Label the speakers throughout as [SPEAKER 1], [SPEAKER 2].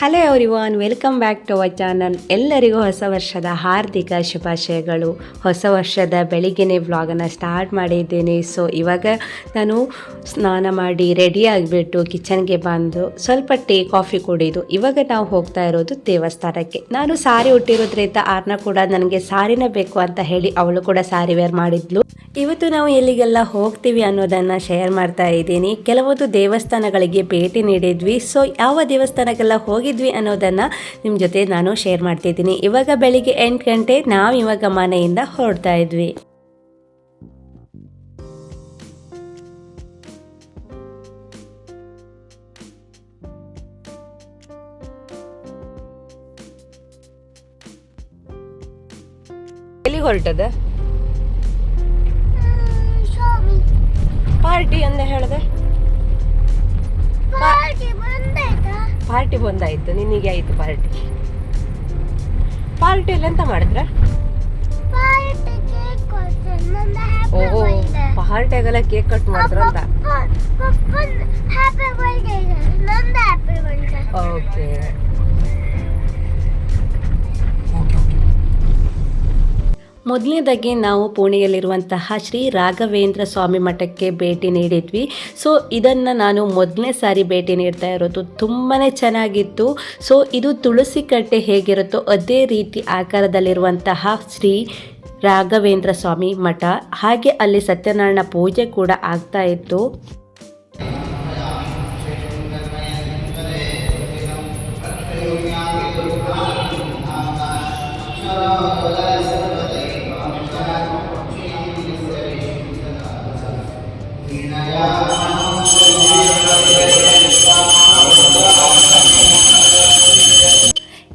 [SPEAKER 1] Hello everyone welcome back to our channel ಎಲ್ಲರಿಗೂ ಹೊಸ ವರ್ಷದ ಹಾರ್ದಿಕ ಶುಭಾಶಯಗಳು. ಹೊಸ ವರ್ಷದ ಬೆಳಿಗ್ಗೆನೇ ವ್ಲಾಗನ್ನು ಸ್ಟಾರ್ಟ್ ಮಾಡಿದ್ದೀನಿ. ಸೊ ಇವಾಗ ನಾನು ಸ್ನಾನ ಮಾಡಿ ರೆಡಿ ಆಗಿಬಿಟ್ಟು ಕಿಚನ್ಗೆ ಬಂದು ಸ್ವಲ್ಪ ಟೀ ಕಾಫಿ ಕುಡಿದು ಇವಾಗ ನಾವು ಹೋಗ್ತಾ ಇರೋದು ದೇವಸ್ಥಾನಕ್ಕೆ. ನಾನು ಸಾರಿ ಹುಟ್ಟಿರೋದ್ರಿಂದ ಆರ್ನ ಕೂಡ ನನಗೆ ಸಾರಿನ ಬೇಕು ಅಂತ ಹೇಳಿ ಅವಳು ಕೂಡ ಸಾರಿ ವೇರ್ ಮಾಡಿದ್ಲು. ಇವತ್ತು ನಾವು ಎಲ್ಲಿಗೆಲ್ಲ ಹೋಗ್ತೀವಿ ಅನ್ನೋದನ್ನು ಶೇರ್ ಮಾಡ್ತಾ ಇದ್ದೀನಿ. ಕೆಲವೊಂದು ದೇವಸ್ಥಾನಗಳಿಗೆ ಭೇಟಿ ನೀಡಿದ್ವಿ. ಸೊ ಯಾವ ದೇವಸ್ಥಾನಕ್ಕೆಲ್ಲ ಹೋಗಿದ್ವಿ ಅನ್ನೋದನ್ನು ನಿಮ್ಮ ಜೊತೆ ನಾನು ಶೇರ್ ಮಾಡ್ತಿದ್ದೀನಿ. ಇವಾಗ ಬೆಳಿಗ್ಗೆ ಎಂಟು ಗಂಟೆ, ನಾವು ಇವಾಗ ಮನೆಯಿಂದ ಹೊರಡ್ತಾ ಇದ್ವಿ. ಹೊರಟದ? ಪಾರ್ಟಿ
[SPEAKER 2] ಬಂದಾಯ್ತು
[SPEAKER 1] ನಿನಗೆ ಆಯ್ತು ಪಾರ್ಟಿ? ಪಾರ್ಟಿಯಲ್ಲಿ ಎಂತ ಮಾಡಿದ್ರ? ಓಹೋ ಪಾರ್ಟಿಯಾಗೆಲ್ಲ ಕೇಕ್ ಕಟ್ ಮಾಡಿದ್ರ ಅಂತ? ಓಕೆ ಮೊದಲನೇದಾಗಿ ನಾವು ಪುಣೆಯಲ್ಲಿರುವಂತಹ ಶ್ರೀ ರಾಘವೇಂದ್ರ ಸ್ವಾಮಿ ಮಠಕ್ಕೆ ಭೇಟಿ ನೀಡಿದ್ವಿ. ಸೊ ಇದನ್ನು ನಾನು ಮೊದಲನೇ ಸಾರಿ ಭೇಟಿ ನೀಡ್ತಾ ಇರೋದು. ತುಂಬಾ ಚೆನ್ನಾಗಿತ್ತು. ಸೊ ಇದು ತುಳಸಿ ಕಟ್ಟೆ ಹೇಗಿರುತ್ತೋ ಅದೇ ರೀತಿ ಆಕಾರದಲ್ಲಿರುವಂತಹ ಶ್ರೀ ರಾಘವೇಂದ್ರ ಸ್ವಾಮಿ ಮಠ. ಹಾಗೆ ಅಲ್ಲಿ ಸತ್ಯನಾರಾಯಣ ಪೂಜೆ ಕೂಡ ಆಗ್ತಾ ಇತ್ತು.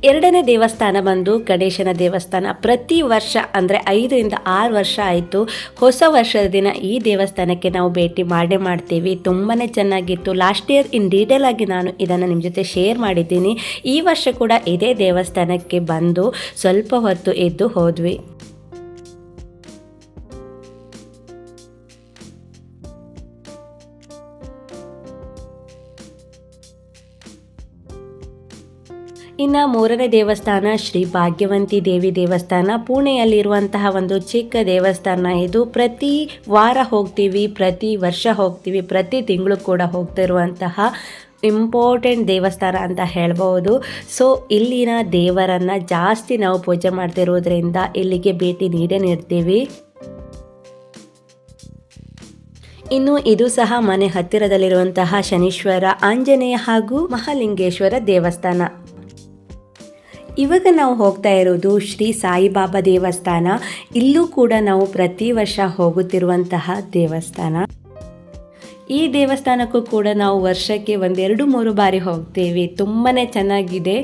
[SPEAKER 1] ಎರಡನೇ ದೇವಸ್ಥಾನ ಬಂದು ಗಣೇಶನ ದೇವಸ್ಥಾನ. ಪ್ರತಿ ವರ್ಷ ಅಂದರೆ ಐದರಿಂದ ಆರು ವರ್ಷ ಆಯಿತು. ಹೊಸ ವರ್ಷದ ದಿನ ಈ ದೇವಸ್ಥಾನಕ್ಕೆ ನಾವು ಭೇಟಿ ಮಾಡೇ ಮಾಡ್ತೀವಿ. ತುಂಬಾ ಚೆನ್ನಾಗಿತ್ತು. ಲಾಸ್ಟ್ ಇಯರ್ ಇನ್ ಡೀಟೇಲ್ ಆಗಿ ನಾನು ಇದನ್ನು ನಿಮ್ಮ ಜೊತೆ ಶೇರ್ ಮಾಡಿದ್ದೀನಿ. ಈ ವರ್ಷ ಕೂಡ ಇದೇ ದೇವಸ್ಥಾನಕ್ಕೆ ಬಂದು ಸ್ವಲ್ಪ ಹೊತ್ತು ಎದ್ದು ಹೋದ್ವಿ. ಇನ್ನು ಮೂರನೇ ದೇವಸ್ಥಾನ ಶ್ರೀ ಭಾಗ್ಯವಂತಿ ದೇವಿ ದೇವಸ್ಥಾನ. ಪುಣೆಯಲ್ಲಿರುವಂತಹ ಒಂದು ಚಿಕ್ಕ ದೇವಸ್ಥಾನ ಇದು. ಪ್ರತಿ ವಾರ ಹೋಗ್ತೀವಿ, ಪ್ರತಿ ವರ್ಷ ಹೋಗ್ತೀವಿ, ಪ್ರತಿ ತಿಂಗಳು ಕೂಡ ಹೋಗ್ತಿರುವಂತಹ ಇಂಪಾರ್ಟೆಂಟ್ ದೇವಸ್ಥಾನ ಅಂತ ಹೇಳ್ಬೋದು. ಸೊ ಇಲ್ಲಿನ ದೇವರನ್ನು ಜಾಸ್ತಿ ನಾವು ಪೂಜೆ ಮಾಡ್ತಿರೋದ್ರಿಂದ ಇಲ್ಲಿಗೆ ಭೇಟಿ ನೀಡೇ ನೀಡ್ತೀವಿ. ಇನ್ನು ಇದು ಸಹ ಮನೆ ಹತ್ತಿರದಲ್ಲಿರುವಂತಹ ಶನೀಶ್ವರ, ಆಂಜನೇಯ ಹಾಗೂ ಮಹಾಲಿಂಗೇಶ್ವರ ದೇವಸ್ಥಾನ. ಇವಾಗ ನಾವು ಹೋಗ್ತಾ ಇರೋದು ಶ್ರೀ ಸಾಯಿಬಾಬಾ ದೇವಸ್ಥಾನ. ಇಲ್ಲೂ ಕೂಡ ನಾವು ಪ್ರತಿ ವರ್ಷ ಹೋಗುತ್ತಿರುವಂತಹ ದೇವಸ್ಥಾನ. ಈ ದೇವಸ್ಥಾನಕ್ಕೂ ಕೂಡ ನಾವು ವರ್ಷಕ್ಕೆ ಒಂದೆರಡು ಮೂರು ಬಾರಿ ಹೋಗ್ತೇವೆ. ತುಂಬಾ ಚೆನ್ನಾಗಿದೆ.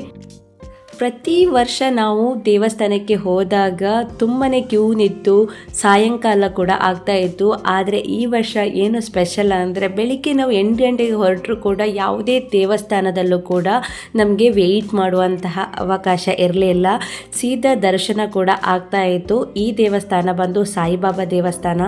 [SPEAKER 1] ಪ್ರತಿ ವರ್ಷ ನಾವು ದೇವಸ್ಥಾನಕ್ಕೆ ಹೋದಾಗ ತುಂಬಾ ಕ್ಯೂ ನಿಂತು ಸಾಯಂಕಾಲ ಕೂಡ ಆಗ್ತಾ ಇತ್ತು. ಆದರೆ ಈ ವರ್ಷ ಏನು ಸ್ಪೆಷಲ್ ಅಂದರೆ ಬೆಳಿಗ್ಗೆ ನಾವು ಎಂಟು ಗಂಟೆಗೆ ಹೊರಟರು ಕೂಡ ಯಾವುದೇ ದೇವಸ್ಥಾನದಲ್ಲೂ ಕೂಡ ನಮಗೆ ವೆಯ್ಟ್ ಮಾಡುವಂತಹ ಅವಕಾಶ ಇರಲಿಲ್ಲ ಸೀದಾ ದರ್ಶನ ಕೂಡ ಆಗ್ತಾ ಇತ್ತು. ಈ ದೇವಸ್ಥಾನ ಬಂದು ಸಾಯಿಬಾಬಾ ದೇವಸ್ಥಾನ.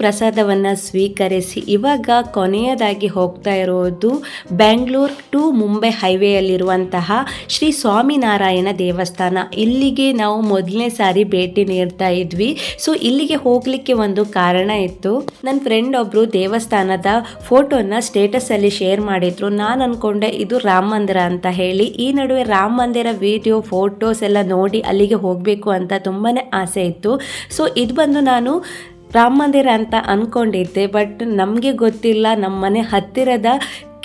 [SPEAKER 1] ಪ್ರಸಾದವನ್ನು ಸ್ವೀಕರಿಸಿ ಇವಾಗ ಕೊನೆಯದಾಗಿ ಹೋಗ್ತಾ ಇರೋದು ಬೆಂಗಳೂರು ಟು ಮುಂಬೈ ಹೈವೇಯಲ್ಲಿರುವಂತಹ ಶ್ರೀ ಸ್ವಾಮಿನಾರಾಯಣ ದೇವಸ್ಥಾನ. ಇಲ್ಲಿಗೆ ನಾವು ಮೊದಲನೇ ಸಾರಿ ಭೇಟಿ ನೀಡ್ತಾ ಇದ್ವಿ. ಸೊ ಇಲ್ಲಿಗೆ ಹೋಗಲಿಕ್ಕೆ ಒಂದು ಕಾರಣ ಇತ್ತು. ನನ್ನ ಫ್ರೆಂಡ್ ಒಬ್ಬರು ದೇವಸ್ಥಾನದ ಫೋಟೋನ ಸ್ಟೇಟಸಲ್ಲಿ ಶೇರ್ ಮಾಡಿದ್ರು. ನಾನು ಅಂದ್ಕೊಂಡೆ ಇದು ರಾಮ ಮಂದಿರ ಅಂತ ಹೇಳಿ. ಈ ನಡುವೆ ರಾಮ ಮಂದಿರ ವಿಡಿಯೋ, ಫೋಟೋಸ್ ಎಲ್ಲ ನೋಡಿ ಅಲ್ಲಿಗೆ ಹೋಗಬೇಕು ಅಂತ ತುಂಬಾ ಆಸೆ ಇತ್ತು. ಸೊ ಇದು ಬಂದು ನಾನು ರಾಮ ಮಂದಿರ ಅಂತ ಅಂದ್ಕೊಂಡಿದ್ದೆ ಬಟ್ ನಮಗೆ ಗೊತ್ತಿಲ್ಲ. ನಮ್ಮ ಮನೆ ಹತ್ತಿರದ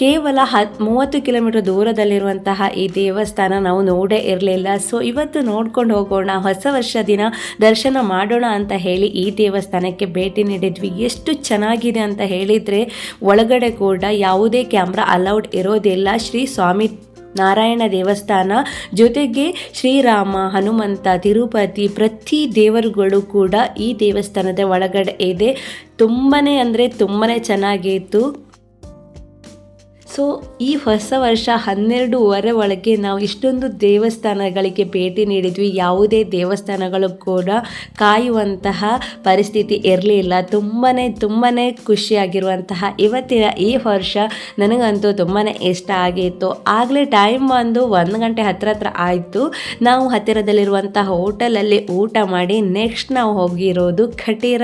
[SPEAKER 1] ಕೇವಲ ಹತ್, ಮೂವತ್ತು ಕಿಲೋಮೀಟರ್ ದೂರದಲ್ಲಿರುವಂತಹ ಈ ದೇವಸ್ಥಾನ ನಾವು ನೋಡೇ ಇರಲಿಲ್ಲ. ಸೊ ಇವತ್ತು ನೋಡ್ಕೊಂಡು ಹೋಗೋಣ, ಹೊಸ ವರ್ಷ ದಿನ ದರ್ಶನ ಮಾಡೋಣ ಅಂತ ಹೇಳಿ ಈ ದೇವಸ್ಥಾನಕ್ಕೆ ಭೇಟಿ ನೀಡಿದ್ವಿ. ಎಷ್ಟು ಚೆನ್ನಾಗಿದೆ ಅಂತ ಹೇಳಿದರೆ, ಒಳಗಡೆ ಕೂಡ ಯಾವುದೇ ಕ್ಯಾಮ್ರಾ ಅಲೌಡ್ ಇರೋದಿಲ್ಲ. ಶ್ರೀ ಸ್ವಾಮಿ ನಾರಾಯಣ ದೇವಸ್ಥಾನ ಜೊತೆಗೆ ಶ್ರೀರಾಮ, ಹನುಮಂತ, ತಿರುಪತಿ ಪ್ರತಿ ದೇವರುಗಳು ಕೂಡ ಈ ದೇವಸ್ಥಾನದ ಒಳಗಡೆ ಇದೆ. ತುಂಬನೇ ಅಂದರೆ ತುಂಬನೇ ಚೆನ್ನಾಗಿತ್ತು ಸೊ, ಈ ಹೊಸ ವರ್ಷ ಹನ್ನೆರಡೂವರೆ ಒಳಗೆ ನಾವು ಇಷ್ಟೊಂದು ದೇವಸ್ಥಾನಗಳಿಗೆ ಭೇಟಿ ನೀಡಿದ್ವಿ. ಯಾವುದೇ ದೇವಸ್ಥಾನಗಳು ಕೂಡ ಕಾಯುವಂತಹ ಪರಿಸ್ಥಿತಿ ಇರಲಿಲ್ಲ. ತುಂಬಾ ತುಂಬಾ ಖುಷಿಯಾಗಿರುವಂತಹ ಇವತ್ತಿನ ಈ ವರ್ಷ ನನಗಂತೂ ತುಂಬಾ ಇಷ್ಟ ಆಗಿತ್ತು. ಆಗಲೇ ಟೈಮ್ ಬಂದು ಒಂದು ಗಂಟೆ ಹತ್ರ ಹತ್ರ ಆಯಿತು. ನಾವು ಹತ್ತಿರದಲ್ಲಿರುವಂತಹ ಹೋಟೆಲಲ್ಲಿ ಊಟ ಮಾಡಿ ನೆಕ್ಸ್ಟ್ ನಾವು ಹೋಗಿರೋದು ಖಟೀರ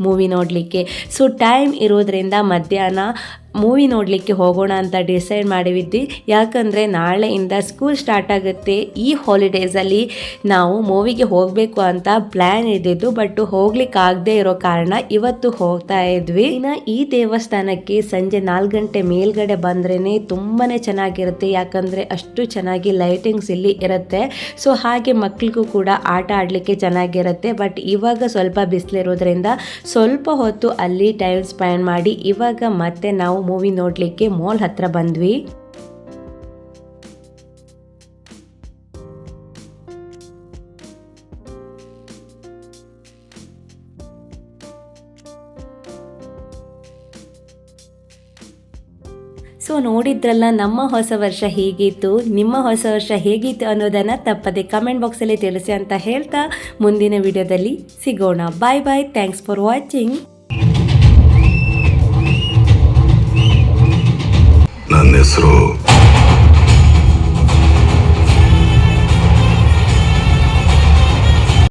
[SPEAKER 1] ಮೂವಿ ನೋಡಲಿಕ್ಕೆ. ಸೊ ಟೈಮ್ ಇರೋದರಿಂದ ಮಧ್ಯಾಹ್ನ ಮೂವಿ ನೋಡಲಿಕ್ಕೆ ಹೋಗೋಣ ಅಂತ ಡಿಸೈಡ್ ಮಾಡಿದ್ವಿ. ಯಾಕಂದರೆ ನಾಳೆಯಿಂದ ಸ್ಕೂಲ್ ಸ್ಟಾರ್ಟ್ ಆಗುತ್ತೆ. ಈ ಹಾಲಿಡೇಸಲ್ಲಿ ನಾವು ಮೂವಿಗೆ ಹೋಗಬೇಕು ಅಂತ ಪ್ಲ್ಯಾನ್ ಇದ್ದಿದ್ದು ಬಟ್ ಹೋಗ್ಲಿಕ್ಕಾಗದೇ ಇರೋ ಕಾರಣ ಇವತ್ತು ಹೋಗ್ತಾ ಇದ್ವಿ. ಇನ್ನು ಈ ದೇವಸ್ಥಾನಕ್ಕೆ ಸಂಜೆ ನಾಲ್ಕು ಗಂಟೆ ಮೇಲ್ಗಡೆ ಬಂದ್ರೇ ತುಂಬಾ ಚೆನ್ನಾಗಿರುತ್ತೆ. ಯಾಕಂದರೆ ಅಷ್ಟು ಚೆನ್ನಾಗಿ ಲೈಟಿಂಗ್ಸ್ ಇಲ್ಲಿ ಇರುತ್ತೆ. ಸೊ ಹಾಗೆ ಮಕ್ಕಳಿಗೂ ಕೂಡ ಆಟ ಆಡಲಿಕ್ಕೆ ಚೆನ್ನಾಗಿರುತ್ತೆ. ಬಟ್ ಇವಾಗ ಸ್ವಲ್ಪ ಬಿಸಿಲಿರೋದ್ರಿಂದ ಸ್ವಲ್ಪ ಹೊತ್ತು ಅಲ್ಲಿ ಟೈಮ್ ಸ್ಪೆಂಡ್ ಮಾಡಿ, ಇವಾಗ ಮತ್ತೆ ನಾವು ಮೂವಿ ನೋಡಲಿಕ್ಕೆ ಮಾಲ್ ಹತ್ರ ಬಂದ್ವಿ. ಸೊ ನೋಡಿದ್ರಲ್ಲ, ನಮ್ಮ ಹೊಸ ವರ್ಷ ಹೇಗಿತ್ತು, ನಿಮ್ಮ ಹೊಸ ವರ್ಷ ಹೇಗಿತ್ತು ಅನ್ನೋದನ್ನು ತಪ್ಪದೆ ಕಮೆಂಟ್ ಬಾಕ್ಸಲ್ಲಿ ತಿಳಿಸಿ ಅಂತ ಹೇಳ್ತಾ ಮುಂದಿನ ವಿಡಿಯೋದಲ್ಲಿ ಸಿಗೋಣ. Bye bye thanks for watching
[SPEAKER 3] ನನ್ನ ಹೆಸರು